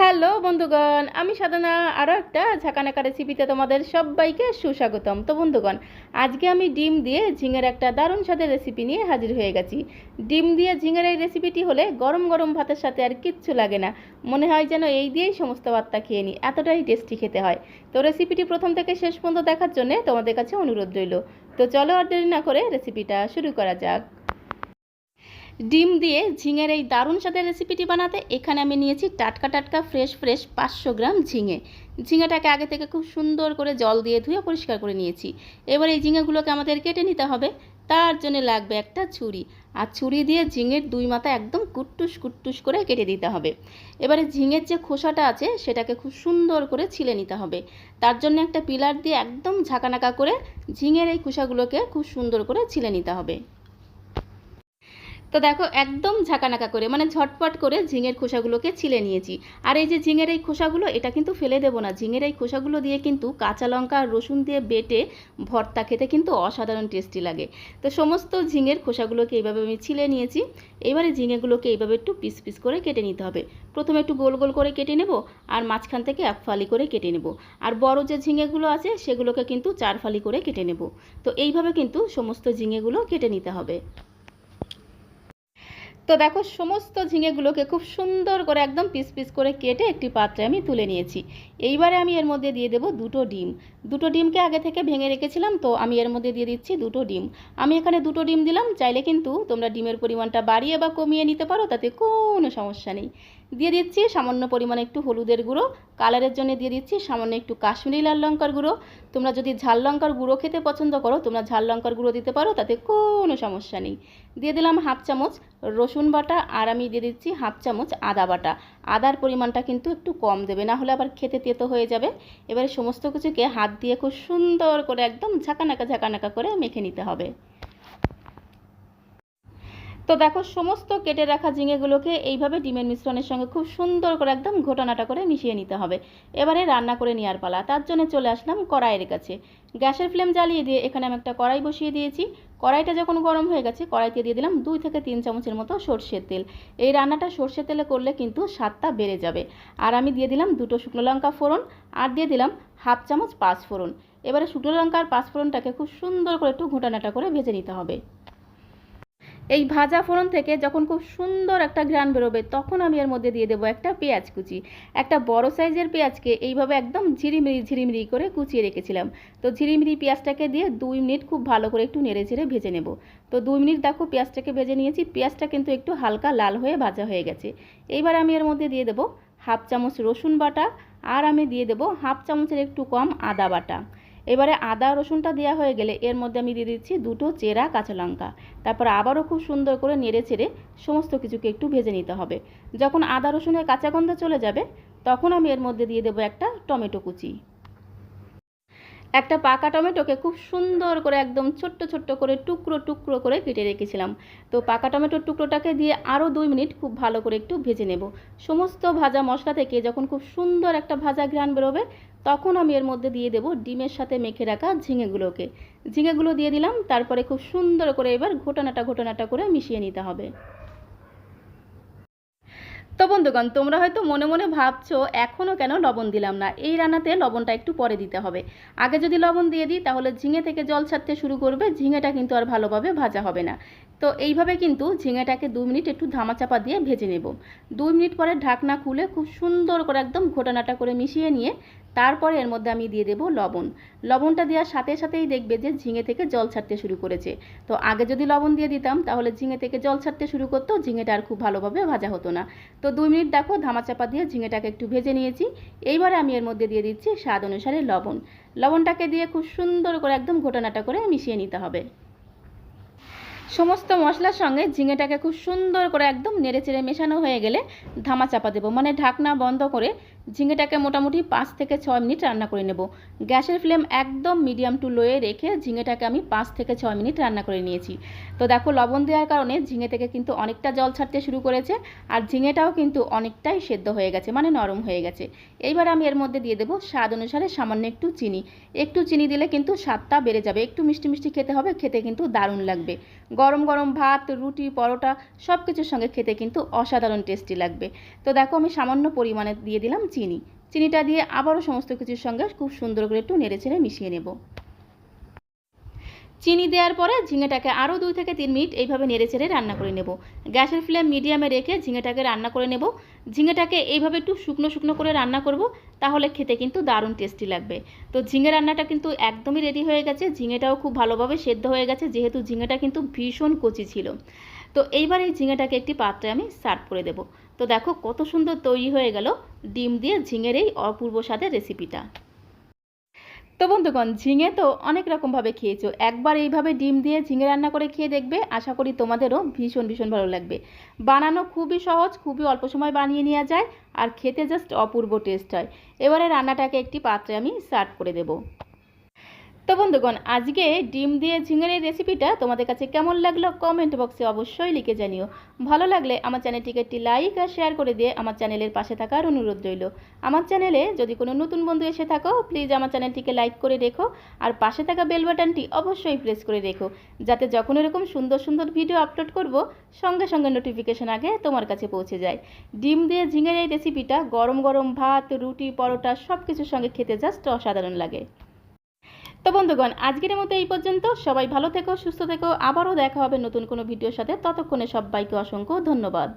Hello বন্ধুগণ, আমি সাধনা। আরও একটা ঝাঁকানাকা রেসিপিতে তোমাদের সবাইকে সুস্বাগতম। তো বন্ধুগণ, আজকে আমি ডিম দিয়ে ঝিঙের একটা দারুণ স্বাদের রেসিপি নিয়ে হাজির হয়ে গেছি। ডিম দিয়ে ঝিঙের এই রেসিপিটি হলে গরম গরম ভাতের সাথে আর কিচ্ছু লাগে না। মনে হয় যেন এই দিয়েই সমস্ত ভাতটা খেয়ে নিই, এতটাই টেস্টি খেতে হয়। তো রেসিপিটি প্রথম থেকে শেষ পর্যন্ত দেখার জন্য তোমাদের কাছে অনুরোধ রইল। তো চলো আর দেরি না করে রেসিপিটা শুরু করা যাক। ডিম দিয়ে ঝিঙের এই দারুণ স্বাদের রেসিপিটি বানাতে এখানে আমি নিয়েছি টাটকা টাটকা ফ্রেশ ফ্রেশ পাঁচশো গ্রাম ঝিঙে। ঝিঙেটাকে আগে থেকে খুব সুন্দর করে জল দিয়ে ধুয়ে পরিষ্কার করে নিয়েছি। এবার এই ঝিঙেগুলোকে আমাদের কেটে নিতে হবে। তার জন্য লাগবে একটা ছুরি। আর ছুরি দিয়ে ঝিঙের দুই মাথা একদম কুট্টুস কুট্টুস করে কেটে দিতে হবে। এবারে ঝিঙের যে খোসাটা আছে, সেটাকে খুব সুন্দর করে ছিলে নিতে হবে। তার জন্য একটা পিলার দিয়ে একদম ঝাঁকানাকা করে ঝিঙের এই খোসাগুলোকে খুব সুন্দর করে ছিলে নিতে হবে। তো দেখো, একদম ঝাঁকানাকা করে মানে ঝটপট করে ঝিঙের খোসাগুলোকে ছিলে নিয়েছি। আর এই যে ঝিঙের এই খোসাগুলো, এটা কিন্তু ফেলে দেবো না। ঝিঙের এই খোসাগুলো দিয়ে কিন্তু কাঁচা লঙ্কা আর রসুন দিয়ে বেটে ভর্তা খেতে কিন্তু অসাধারণ টেস্টি লাগে। তো সমস্ত ঝিঙের খোসাগুলোকে এইভাবে আমি ছিলে নিয়েছি। এবারে ঝিঙেগুলোকে এইভাবে একটু পিস পিস করে কেটে নিতে হবে। প্রথমে একটু গোল গোল করে কেটে নেব আর মাঝখান থেকে এক ফালি করে কেটে নেব। আর বড় যে ঝিঙেগুলো আছে, সেগুলোকে কিন্তু চার ফালি করে কেটে নেব। তো এইভাবে কিন্তু সমস্ত ঝিঙেগুলো কেটে নিতে হবে। তো দেখো, সমস্ত ঝিঙেগুলোকে খুব সুন্দর করে একদম পিস পিস করে কেটে একটি পাত্রে আমি তুলে নিয়েছি। এইবারে আমি এর মধ্যে দিয়ে দেব দুটো ডিম। দুটো ডিমকে আগে থেকে ভেঙে রেখেছিলাম, তো আমি এর মধ্যে দিয়ে দিচ্ছি দুটো ডিম। আমি এখানে দুটো ডিম দিলাম, চাইলে কিন্তু তোমরা ডিমের পরিমাণটা বাড়িয়ে বা কমিয়ে নিতে পারো, তাতে কোনো সমস্যা নেই। দিয়ে দিচ্ছি সামান্য পরিমাণে একটু হলুদের গুঁড়ো, কালারের জন্য দিয়ে দিচ্ছি সামান্য একটু কাশ্মীরি লাল লঙ্কার গুঁড়ো। তোমরা যদি ঝাল লঙ্কার গুঁড়ো খেতে পছন্দ করো, তোমরা ঝাল লঙ্কার গুঁড়ো দিতে পারো, তাতে কোনো সমস্যা নেই। দিয়ে দিলাম হাফ চামচ রসুন বাটা আর আমি দিয়ে দিচ্ছি হাফ চামচ আদা বাটা। আদার পরিমাণটা কিন্তু একটু কম দেবে, না হলে আবার খেতে তেতো হয়ে যাবে। এবারে সমস্ত কিছুকে হাত দিয়ে খুব সুন্দর করে একদম ঝাঁকানাকা ঝাঁকানাকা করে মেখে নিতে হবে। তো দেখো, সমস্ত কেটে রাখা ঝিঙেগুলোকে এইভাবে ডিমের মিশ্রণের সঙ্গে খুব সুন্দর করে একদম ঘোটানাটা করে মিশিয়ে নিতে হবে। এবারে রান্না করে নেওয়ার পালা। তার জন্য চলে আসলাম কড়াইয়ের কাছে। গ্যাসের ফ্লেম জ্বালিয়ে দিয়ে এখানে আমি একটা কড়াই বসিয়ে দিয়েছি। কড়াইটা যখন গরম হয়ে গেছে, কড়াইতে দিয়ে দিলাম দুই থেকে তিন চামচের মতো সর্ষের তেল। এই রান্নাটা সর্ষের তেলে করলে কিন্তু স্বাদটা বেড়ে যাবে। আর আমি দিয়ে দিলাম দুটো শুকনো লঙ্কা ফোড়ন আর দিয়ে দিলাম হাফ চামচ পাঁচ ফোড়ন এবারে শুকনো লঙ্কা আর পাঁচ ফোড়নটাকে খুব সুন্দর করে একটু ঘোটানাটা করে ভেজে নিতে হবে। এই ভাজা ফোড়ন থেকে যখন খুব সুন্দর একটা ঘ্রাণ বেরোবে, তখন আমি এর মধ্যে দিয়ে দেবো একটা পেঁয়াজ কুচি। একটা বড় সাইজের পেঁয়াজকে এইভাবে একদম ঝিরিমিরি ঝিরিমিরি করে কুচিয়ে রেখেছিলাম। তো ঝিরিমিরি পেঁয়াজটাকে দিয়ে দুই মিনিট খুব ভালো করে একটু নেড়ে চেড়ে ভেজে নেব। তো দুই মিনিট দেখো পেঁয়াজটাকে ভেজে নিয়েছি, পেঁয়াজটা কিন্তু একটু হালকা লাল হয়ে ভাজা হয়ে গেছে। এইবার আমি এর মধ্যে দিয়ে দেবো হাফ চামচ রসুন বাটা, আর আমি দিয়ে দেবো হাফ চামচের একটু কম আদা বাটা। এবারে আদা, রসুনটা দেওয়া হয়ে গেলে এর মধ্যে আমি দিয়ে দিচ্ছি দুটো চেরা কাঁচা লঙ্কা। তারপর আবারও খুব সুন্দর করে নেড়ে চেড়ে সমস্ত কিছুকে একটু ভেজে নিতে হবে। যখন আদা, রসুনের কাঁচা গন্ধ চলে যাবে, তখন আমি এর মধ্যে দিয়ে দেবো একটা টমেটো কুচি। একটা পাকা টমেটোকে খুব সুন্দর করে একদম ছোট্ট ছোট্ট করে টুকরো টুকরো করে কেটে রেখেছিলাম। তো পাকা টমেটোর টুকরোটাকে দিয়ে আরও দুই মিনিট খুব ভালো করে একটু ভেজে নেব। সমস্ত ভাজা মশলা থেকে যখন খুব সুন্দর একটা ভাজা ঘ্রাণ বেরোবে, তখন আমি এর মধ্যে দিয়ে দেবো ডিমের সাথে মেখে রাখা ঝিঙেগুলোকে। ঝিঙেগুলো দিয়ে দিলাম, তারপরে খুব সুন্দর করে এবার ঘটনাটা ঘটনাটা করে মিশিয়ে নিতে হবে। তো বন্ধুগণ, তোমরা হয়তো মনে মনে ভাবছ এখনও কেন লবণ দিলাম না? এই রান্নাতে লবণটা একটু পরে দিতে হবে। আগে যদি লবণ দিয়ে দিই, তাহলে ঝিঙে থেকে জল ছাড়তে শুরু করবে, ঝিঙেটা কিন্তু আর ভালোভাবে ভাজা হবে না। তো এইভাবে কিন্তু ঝিঙেটাকে দু মিনিট একটু ধামাচাপা দিয়ে ভেজে নেব। দুই মিনিট পরে ঢাকনা খুলে খুব সুন্দর করে একদম ঘোটানাটা করে মিশিয়ে নিয়ে তারপরে এর মধ্যে আমি দিয়ে দেবো লবণ। লবণটা দেওয়ার সাথে সাথেই দেখবে যে ঝিঙে থেকে জল ছাড়তে শুরু করেছে। তো আগে যদি লবণ দিয়ে দিতাম, তাহলে ঝিঙে থেকে জল ছাড়তে শুরু করতো, ঝিঙেটা আর খুব ভালোভাবে ভাজা হতো না। তো দুই মিনিট দেখো, ধামাচাপা দিয়ে ঝিঙেটাকে একটু ভেজে নিয়েছি। এইবারে আমি এর মধ্যে দিয়ে দিচ্ছি স্বাদ অনুসারে লবণ। লবণটাকে দিয়ে খুব সুন্দর করে একদম ঘোটানাটা করে মিশিয়ে নিতে হবে। সমস্ত মশলার সঙ্গে ঝিঙেটাকে খুব সুন্দর করে একদম নেড়ে চেড়ে মেশানো হয়ে গেলে ধামা চাপা দেবো। মানে ঢাকনা বন্ধ করে ঝিঙেটাকে মোটামুটি পাঁচ থেকে ছয় মিনিট রান্না করে নেব। গ্যাসের ফ্লেম একদম মিডিয়াম টু লোয়ে রেখে ঝিঙেটাকে আমি পাঁচ থেকে ছয় মিনিট রান্না করে নিয়েছি। তো দেখো, লবণ দেওয়ার কারণে ঝিঙে থেকে কিন্তু অনেকটা জল ছাড়তে শুরু করেছে আর ঝিঙেটাও কিন্তু অনেকটাই সেদ্ধ হয়ে গেছে মানে নরম হয়ে গেছে। এইবার আমি এর মধ্যে দিয়ে দেবো স্বাদ অনুসারে সামান্য একটু চিনি। একটু চিনি দিলে কিন্তু স্বাদটা বেড়ে যাবে। একটু মিষ্টি মিষ্টি খেতে হবে, খেতে কিন্তু দারুণ লাগবে। গরম গরম ভাত, রুটি, পরোটা সব কিছুর সঙ্গে খেতে কিন্তু অসাধারণ টেস্টি লাগবে। তো দেখো আমি সামান্য পরিমাণে দিয়ে দিলাম চিনি। চিনিটা দিয়ে আবারও সমস্ত কিছুর সঙ্গে খুব সুন্দর করে একটু নেড়ে চেড়ে মিশিয়ে নেব। চিনি দেওয়ার পরে ঝিঙেটাকে আরও দুই থেকে তিন মিনিট এইভাবে নেড়ে চেড়ে রান্না করে নেব। গ্যাসের ফ্লেম মিডিয়ামে রেখে ঝিঙেটাকে রান্না করে নেব। ঝিঙেটাকে এইভাবে একটু শুকনো শুকনো করে রান্না করব, তাহলে খেতে কিন্তু দারুণ টেস্টি লাগবে। তো ঝিঙে রান্নাটা কিন্তু একদমই রেডি হয়ে গেছে। ঝিঙেটাও খুব ভালোভাবে সেদ্ধ হয়ে গেছে, যেহেতু ঝিঙেটা কিন্তু ভীষণ কচি ছিল। তো এইবার এই ঝিঙেটাকে একটি পাত্রে আমি সার্ভ করে দেব। তো দেখো কত সুন্দর তৈরি হয়ে গেল। ডিম দিয়ে ঝিঙের এই অপূর্ব স্বাদের রেসিপিটা তো বন্ধুগণ, ঝিঙে তো অনেক রকমভাবে খেয়েছো। একবার এইভাবে ডিম দিয়ে ঝিঙে রান্না করে খেয়ে দেখবে, আশা করি তোমাদেরও ভীষণ ভীষণ ভালো লাগবে। বানানো খুবই সহজ, খুবই অল্প সময় বানিয়ে নেওয়া যায়, আর খেতে জাস্ট অপূর্ব টেস্ট হয়। এবারে রান্নাটাকে একটি পাত্রে আমি সার্ভ করে দেবো। তো বন্ধুগণ, আজকে ডিম দিয়ে ঝিঙের রেসিপিটা তোমাদের কাছে কেমন লাগল কমেন্ট বক্সে অবশ্যই লিখে জানিও। ভালো লাগলে আমার চ্যানেলটিকে একটি লাইক আর শেয়ার করে দিয়ে আমার চ্যানেলের পাশে থাকার অনুরোধ রইল। আমার চ্যানেলে যদি কোনো নতুন বন্ধু এসে থাকো প্লিজ আমার চ্যানেলটিকে লাইক করে রেখো আর পাশে থাকা বেল বাটনটি অবশ্যই প্রেস করে রেখো। যাতে যখন এরকম সুন্দর সুন্দর ভিডিও আপলোড করব, সঙ্গে সঙ্গে নোটিফিকেশন আগে তোমার কাছে পৌঁছে যায়। ডিম দিয়ে ঝিঙের এই রেসিপিটা গরম গরম ভাত, রুটি, পরোটা সব কিছুর সঙ্গে খেতে জাস্ট অসাধারণ লাগে। তো বন্ধুগণ, আজকের মতো এই পর্যন্ত। সবাই ভালো থেকো, সুস্থ থেকো। আবারও দেখা হবে নতুন কোনো ভিডিওর সাথে। ততক্ষণে সবাইকে অসংখ্য ধন্যবাদ।